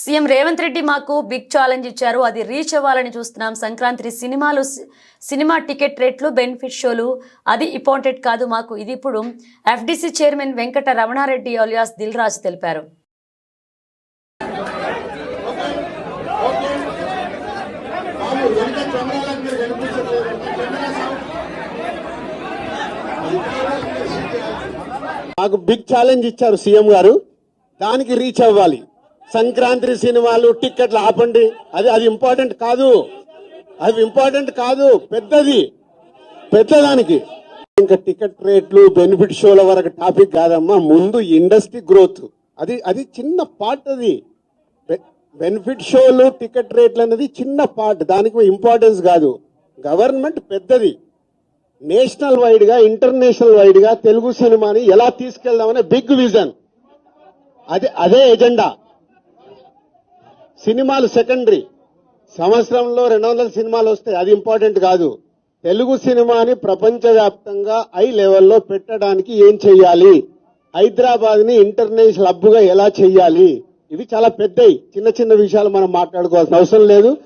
CM Revanth Reddy మాకు big challenge ఇచ్చారు. అది రీచ్ అవ్వాలని చూస్తున్నాం. సంక్రాంతి సినిమాలు సినిమా టికెట్ రేట్లు బెనిఫిట్ షోలు అది ఇంపార్టెంట్ కాదు మాకు. ఇది ఇప్పుడు FDC chairman Venkata Ramanareddy alias Dil Raju తెలిపారు. మాకు బిగ్ ఛాలెంజ్ ఇచ్చారు సీఎం గారు. దానికి రీచ్ అవ్వాలి. సంక్రాంతి సినిమాలు టిక్కెట్లు ఆపండి. అది అది ఇంపార్టెంట్ కాదు. అది ఇంపార్టెంట్ కాదు. పెద్దది. పెద్దదానికి. ఇంకా టికెట్ రేట్లు బెనిఫిట్ షోల వరకు టాపిక్ కాదమ్మా. ముందు ఇండస్ట్రీ గ్రోత్. అది అది చిన్న పార్ట్ అది. బెనిఫిట్ షోలు టికెట్ రేట్లు అనేది చిన్న పార్ట్. దానికి ఇంపార్టెన్స్ కాదు. గవర్నమెంట్ పెద్దది. నేషనల్ వైడ్గా ఇంటర్నేషనల్ వైడ్గా తెలుగు సినిమాని ఎలా తీసుకెళ్దామనే బిగ్ విజన్. అదే అదే ఎజెండా. సినిమాలు సెకండరీ. సంవత్సరంలో రెండు వందల సినిమాలు వస్తాయి. అది ఇంపార్టెంట్ కాదు. తెలుగు సినిమాని ప్రపంచవ్యాప్తంగా హై లెవెల్లో పెట్టడానికి ఏం చెయ్యాలి? హైదరాబాద్ని ఇంటర్నేషనల్ హబ్గా ఎలా చెయ్యాలి? ఇవి చాలా పెద్దవి చిన్న చిన్న విషయాలు మనం మాట్లాడుకోవాల్సిన అవసరం లేదు.